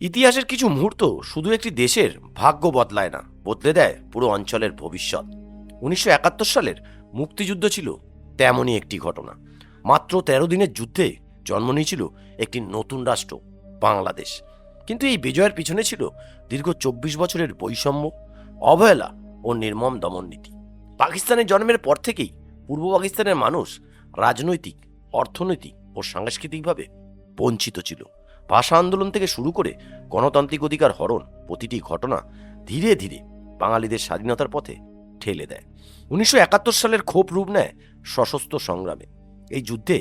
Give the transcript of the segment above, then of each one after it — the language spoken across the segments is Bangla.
ইতিহাসের কিছু মুহূর্ত শুধু একটি দেশের ভাগ্য বদলায় না, বদলে দেয় পুরো অঞ্চলের ভবিষ্যৎ। উনিশশো একাত্তর সালের মুক্তিযুদ্ধ ছিল তেমনই একটি ঘটনা। মাত্র তেরো দিনের যুদ্ধে জন্ম নিয়েছিল একটি নতুন রাষ্ট্র, বাংলাদেশ। কিন্তু এই বিজয়ের পিছনে ছিল দীর্ঘ চব্বিশ বছরের বৈষম্য, অবহেলা ও নির্মম দমন নীতি। পাকিস্তানের জন্মের পর থেকেই পূর্ব পাকিস্তানের মানুষ রাজনৈতিক, অর্থনৈতিক ও সাংস্কৃতিকভাবে বঞ্চিত ছিল। ভাষা আন্দোলন থেকে শুরু করে গণতান্ত্রিক অধিকার হরণ প্রতিটি ঘটনা ধীরে ধীরে বাঙালিদের স্বাধীনতার পথে ঠেলে দেয়। উনিশশো একাত্তর সালের ক্ষোভ রূপ নেয় সশস্ত্র সংগ্রামে। এই যুদ্ধে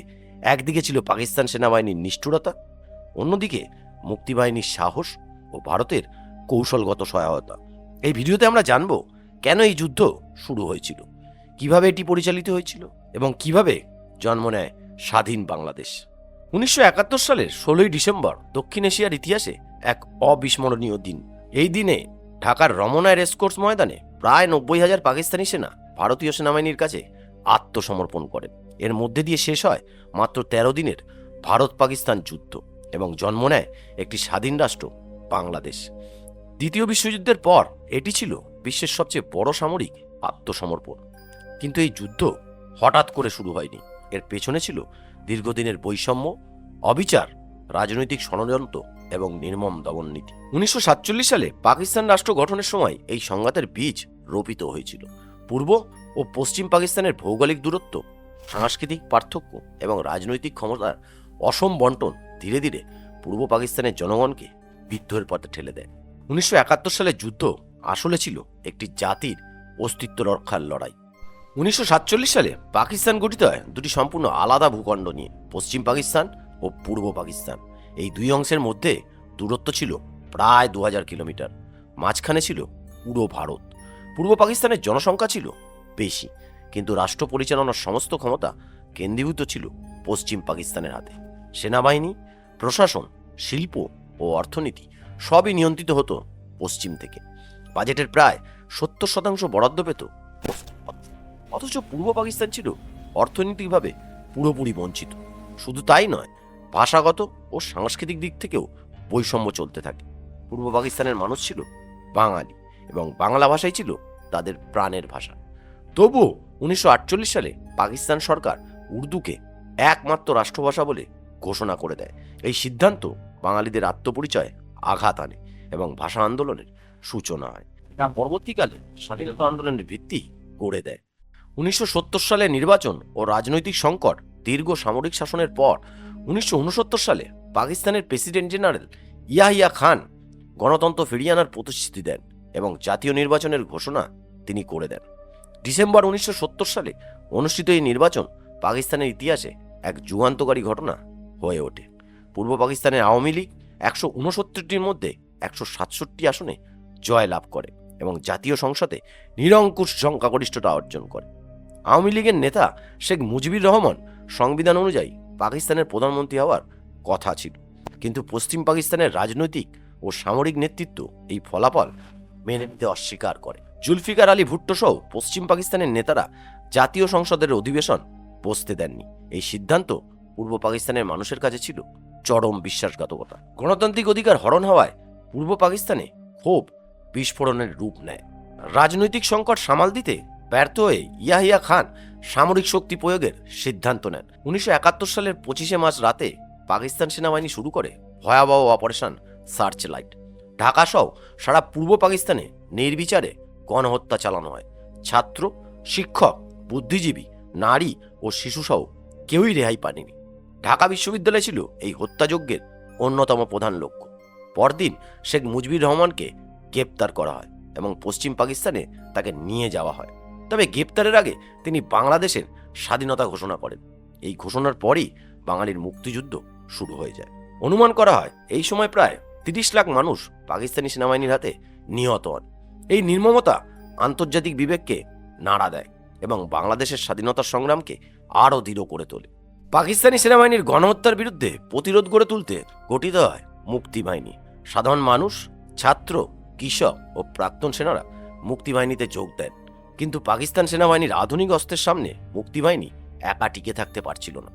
একদিকে ছিল পাকিস্তান সেনাবাহিনীর নিষ্ঠুরতা, অন্যদিকে মুক্তিবাহিনীর সাহস ও ভারতের কৌশলগত সহায়তা। এই ভিডিওতে আমরা জানব কেন এই যুদ্ধ শুরু হয়েছিল, কীভাবে এটি পরিচালিত হয়েছিল এবং কীভাবে জন্ম নেয় স্বাধীন বাংলাদেশ। উনিশশো একাত্তর সালের ষোলোই ডিসেম্বর দক্ষিণ এশিয়ার ইতিহাসে এক অবিস্মরণীয় দিন। এই দিনে ঢাকার রমনায় রেসকোর্স ময়দানে প্রায় নব্বই হাজার পাকিস্তানি সেনা ভারতীয় সেনাবাহিনীর কাছে আত্মসমর্পণ করেন এর মধ্যে দিয়ে শেষ হয় মাত্র তেরো দিনের ভারত পাকিস্তান যুদ্ধ এবং জন্ম নেয় একটি স্বাধীন রাষ্ট্র, বাংলাদেশ। দ্বিতীয় বিশ্বযুদ্ধের পর এটি ছিল বিশ্বের সবচেয়ে বড় সামরিক আত্মসমর্পণ। কিন্তু এই যুদ্ধ হঠাৎ করে শুরু হয়নি। এর পেছনে ছিল দীর্ঘদিনের বৈষম্য, অবিচার, রাজনৈতিক ষড়যন্ত্র এবং নির্মম দমন নীতি উনিশশো সাতচল্লিশ সালে পাকিস্তান রাষ্ট্র গঠনের সময় এই সংঘাতের বীজ রোপিত হয়েছিল। পূর্ব ও পশ্চিম পাকিস্তানের ভৌগোলিক দূরত্ব, সাংস্কৃতিক পার্থক্য এবং রাজনৈতিক ক্ষমতার অসম বন্টন ধীরে ধীরে পূর্ব পাকিস্তানের জনগণকে বিদ্রোহের পথে ঠেলে দেয়। উনিশশো সালের যুদ্ধ আসলে ছিল একটি জাতির অস্তিত্ব রক্ষার লড়াই। উনিশশো সাতচল্লিশ সালে পাকিস্তান গঠিত হয় দুটি সম্পূর্ণ আলাদা ভূখণ্ড নিয়ে, পশ্চিম পাকিস্তান ও পূর্ব পাকিস্তান। এই দুই অংশের মধ্যে দূরত্ব ছিল প্রায় দু হাজার কিলোমিটার। মাঝখানে ছিল পুরো ভারত। পূর্ব পাকিস্তানের জনসংখ্যা ছিল বেশি, কিন্তু রাষ্ট্র পরিচালনার সমস্ত ক্ষমতা কেন্দ্রীভূত ছিল পশ্চিম পাকিস্তানের হাতে। সেনাবাহিনী, প্রশাসন, শিল্প ও অর্থনীতি সবই নিয়ন্ত্রিত হতো পশ্চিম থেকে। বাজেটের প্রায় সত্তর শতাংশ বরাদ্দ পেত পশ্চিম। অথচ পূর্ব পাকিস্তান ছিল অর্থনৈতিকভাবে পুরোপুরি বঞ্চিত। শুধু তাই নয়, ভাষাগত ও সাংস্কৃতিক দিক থেকেও বৈষম্য চলতে থাকে। পূর্ব পাকিস্তানের মানুষ ছিল বাঙালি এবং বাংলা ভাষাই ছিল তাদের প্রাণের ভাষা। তবুও উনিশশো আটচল্লিশ সালে পাকিস্তান সরকার উর্দুকে একমাত্র রাষ্ট্রভাষা বলে ঘোষণা করে দেয়। এই সিদ্ধান্ত বাঙালিদের আত্মপরিচয়ে আঘাত আনে এবং ভাষা আন্দোলনের সূচনা হয়। পরবর্তীকালে স্বাধীনতা আন্দোলনের ভিত্তি গড়ে দেয়। উনিশশো সত্তর সালে নির্বাচন ও রাজনৈতিক সংকট দীর্ঘ সামরিক শাসনের পর উনিশশো উনসত্তর সালে পাকিস্তানের প্রেসিডেন্ট জেনারেল ইয়াহিয়া খান গণতন্ত্র ফিরিয়ে আনার প্রতিশ্রুতি দেন এবং জাতীয় নির্বাচনের ঘোষণা তিনি করে দেন। ডিসেম্বর উনিশশো সত্তর সালে অনুষ্ঠিত এই নির্বাচন পাকিস্তানের ইতিহাসে এক যুগান্তকারী ঘটনা হয়ে ওঠে। পূর্ব পাকিস্তানের আওয়ামী লীগ একশো উনসত্তরটির মধ্যে একশো সাতষট্টি আসনে জয় লাভ করে এবং জাতীয় সংসদে নিরঙ্কুশ সংখ্যাগরিষ্ঠতা অর্জন করে। আওয়ামী লীগের নেতা শেখ মুজিবুর রহমান সংবিধান অনুযায়ী পাকিস্তানের প্রধানমন্ত্রী হওয়ার কথা ছিল। কিন্তু পশ্চিম পাকিস্তানের রাজনৈতিক ও সামরিক নেতৃত্ব এই ফলাফল মেনে নিতে অস্বীকার করে। জুলফিকার আলী ভুট্টো সহ পশ্চিম পাকিস্তানের নেতারা জাতীয় সংসদের অধিবেশন বসতে দেননি। এই সিদ্ধান্ত পূর্ব পাকিস্তানের মানুষের কাছে ছিল চরম বিশ্বাসঘাতকতা। গণতান্ত্রিক অধিকার হরণ হওয়ায় পূর্ব পাকিস্তানে ক্ষোভ বিস্ফোরণের রূপ নেয়। রাজনৈতিক সংকট সামাল দিতে ব্যর্থ হয়ে ইয়াহিয়া খান সামরিক শক্তি প্রয়োগের সিদ্ধান্ত নেন। উনিশশো একাত্তর সালের পঁচিশে মার্চ রাতে পাকিস্তান সেনাবাহিনী শুরু করে ভয়াবহ অপারেশন সার্চ লাইট। ঢাকা সহ সারা পূর্ব পাকিস্তানে নির্বিচারে গণহত্যা চালানো হয়। ছাত্র, শিক্ষক, বুদ্ধিজীবী, নারী ও শিশুসহ কেউই রেহাই পায়নি ঢাকা বিশ্ববিদ্যালয় ছিল এই হত্যাযজ্ঞের অন্যতম প্রধান লক্ষ্য। পরদিন শেখ মুজিবুর রহমানকে গ্রেপ্তার করা হয় এবং পশ্চিম পাকিস্তানে তাকে নিয়ে যাওয়া হয়। তবে গ্রেপ্তারের আগে তিনি বাংলাদেশের স্বাধীনতা ঘোষণা করেন। এই ঘোষণার পরই বাঙালির মুক্তিযুদ্ধ শুরু হয়ে যায়। অনুমান করা হয়, এই সময় প্রায় তিরিশ লাখ মানুষ পাকিস্তানি সেনাবাহিনীর হাতে নিহত হন। এই নির্মমতা আন্তর্জাতিক বিবেককে নাড়া দেয় এবং বাংলাদেশের স্বাধীনতা সংগ্রামকে আরও দৃঢ় করে তোলে। পাকিস্তানি সেনাবাহিনীর গণহত্যার বিরুদ্ধে প্রতিরোধ গড়ে তুলতে গঠিত হয় মুক্তিবাহিনী সাধারণ মানুষ, ছাত্র, কৃষক ও প্রাক্তন সেনারা মুক্তিবাহিনীতে যোগ দেন। কিন্তু পাকিস্তান সেনাবাহিনীর আধুনিক অস্ত্রের সামনে মুক্তিবাহিনী একা টিকে থাকতে পারছিল না।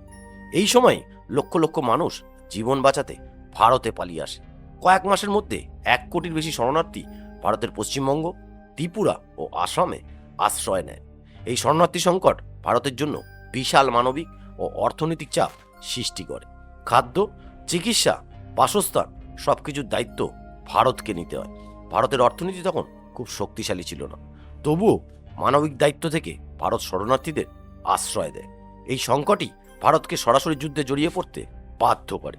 এই সময় লক্ষ লক্ষ মানুষ জীবন বাঁচাতে ভারতে পালিয়ে আসে। কয়েক মাসের মধ্যে এক কোটির বেশি শরণার্থী ভারতের পশ্চিমবঙ্গ, ত্রিপুরা ও আসামে আশ্রয় নেয়। এই শরণার্থী সংকট ভারতের জন্য বিশাল মানবিক ও অর্থনৈতিক চাপ সৃষ্টি করে। খাদ্য, চিকিৎসা, বাসস্থান সব কিছুর দায়িত্ব ভারতকে নিতে হয়। ভারতের অর্থনীতি তখন খুব শক্তিশালী ছিল না। তবুও মানবিক দায়িত্ব থেকে ভারত শরণার্থীদের আশ্রয় দেয়। এই সংকটই ভারতকে সরাসরি যুদ্ধে জড়িয়ে পড়তে বাধ্য করে।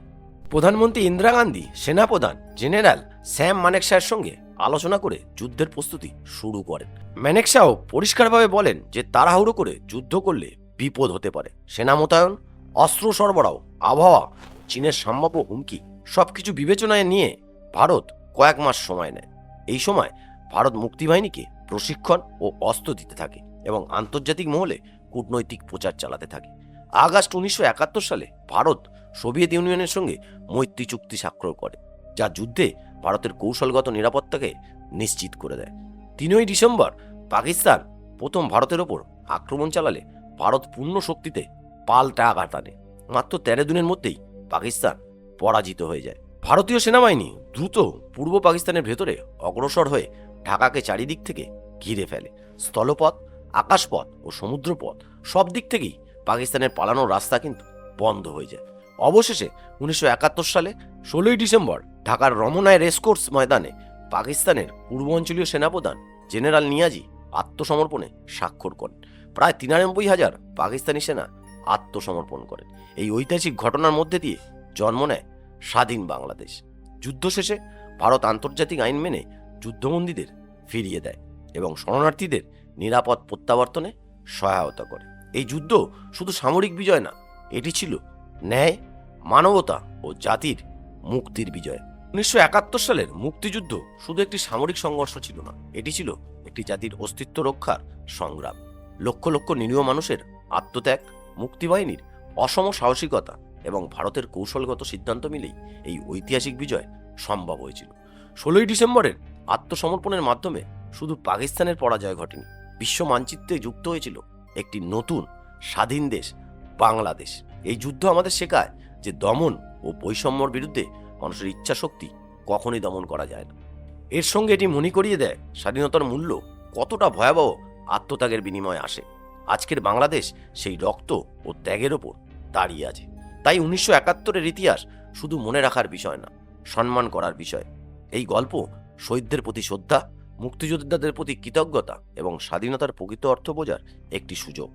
প্রধানমন্ত্রী ইন্দিরা গান্ধী, সেনাপ্রধান জেনারেল স্যাম মানেকশার সঙ্গে আলোচনা করে যুদ্ধের প্রস্তুতি শুরু করেন। ম্যানেকশাও পরিষ্কারভাবে বলেন যে তাড়াহুড়ো করে যুদ্ধ করলে বিপদ হতে পারে। সেনা মোতায়েন, অস্ত্র সরবরাহ, আবহাওয়া, চীনের সম্ভাব্য হুমকি সবকিছু বিবেচনায় নিয়ে ভারত কয়েক মাস সময় নেয়। এই সময় ভারত মুক্তিবাহিনীকে প্রশিক্ষণ ও অস্ত্র দিতে থাকে এবং আন্তর্জাতিক মহলে কূটনৈতিক প্রচার চালাতে থাকে। আগস্ট উনিশশো একাত্তর সালে ভারত সোভিয়েত ইউনিয়নের সঙ্গে মৈত্রী চুক্তি স্বাক্ষর করে, যা যুদ্ধে ভারতের কৌশলগত নিরাপত্তাকে নিশ্চিত করে দেয়। তিনই ডিসেম্বর পাকিস্তান প্রথম ভারতের ওপর আক্রমণ চালালে ভারত পূর্ণ শক্তিতে পাল্টা আঘাত আনে। মাত্র তেরো দিনের মধ্যেই পাকিস্তান পরাজিত হয়ে যায়। ভারতীয় সেনাবাহিনী দ্রুত পূর্ব পাকিস্তানের ভেতরে অগ্রসর হয়ে ঢাকাকে চারিদিক থেকে ঘিরে ফেলে। স্থলপথ, আকাশপথ ও সমুদ্রপথ, সব দিক থেকেই পাকিস্তানের পালানোর রাস্তা কিন্তু বন্ধ হয়ে যায়। অবশেষে উনিশশো একাত্তর সালে ষোলোই ডিসেম্বর ঢাকার রমনায় রেসকোর্স ময়দানে পাকিস্তানের পূর্ব অঞ্চলীয় সেনাপ্রধান জেনারেল নিয়াজি আত্মসমর্পণে স্বাক্ষর করেন। প্রায় তিরানব্বই হাজার পাকিস্তানি সেনা আত্মসমর্পণ করেন। এই ঐতিহাসিক ঘটনার মধ্যে দিয়ে জন্ম নেয় স্বাধীন বাংলাদেশ। যুদ্ধ শেষে ভারত আন্তর্জাতিক আইন মেনে যুদ্ধবন্দীদের ফিরিয়ে দেয়। এবং শরণার্থীদের নিরাপদ প্রত্যাবর্তনে সহায়তা করে। এই যুদ্ধ শুধু সামরিক বিজয় না, এটি ছিল ন্যায়, মানবতা ও জাতির মুক্তির বিজয়। উনিশশো একাত্তর সালের মুক্তিযুদ্ধ শুধু একটি সামরিক সংঘর্ষ ছিল না, এটি ছিল একটি জাতির অস্তিত্ব রক্ষার সংগ্রাম। লক্ষ লক্ষ নিরীহ মানুষের আত্মত্যাগ, মুক্তিবাহিনীর অসম সাহসিকতা এবং ভারতের কৌশলগত সিদ্ধান্ত মিলেই এই ঐতিহাসিক বিজয় সম্ভব হয়েছিল। ষোলোই ডিসেম্বরের আত্মসমর্পণের মাধ্যমে শুধু পাকিস্তানের পরাজয় ঘটেনি, বিশ্ব মানচিত্রে যুক্ত হয়েছিল একটি নতুন, স্বাধীন দেশ, বাংলাদেশ। এই যুদ্ধ আমাদের শেখায় যে দমন ও বৈষম্যর বিরুদ্ধে মানুষের ইচ্ছা শক্তি কখনই দমন করা যায় না। এর সঙ্গে এটি মনে করিয়ে দেয় স্বাধীনতার মূল্য কতটা ভয়াবহ আত্মত্যাগের বিনিময়ে আসে। আজকের বাংলাদেশ সেই রক্ত ও ত্যাগের ওপর দাঁড়িয়ে আছে। তাই উনিশশো একাত্তরের ইতিহাস শুধু মনে রাখার বিষয় না, সম্মান করার বিষয়। এই গল্প শহীদদের প্রতি শ্রদ্ধা মুক্তিযোদ্ধাদের প্রতি কৃতজ্ঞতা এবং স্বাধীনতার প্রকৃত অর্থ বোঝার একটি সুযোগ।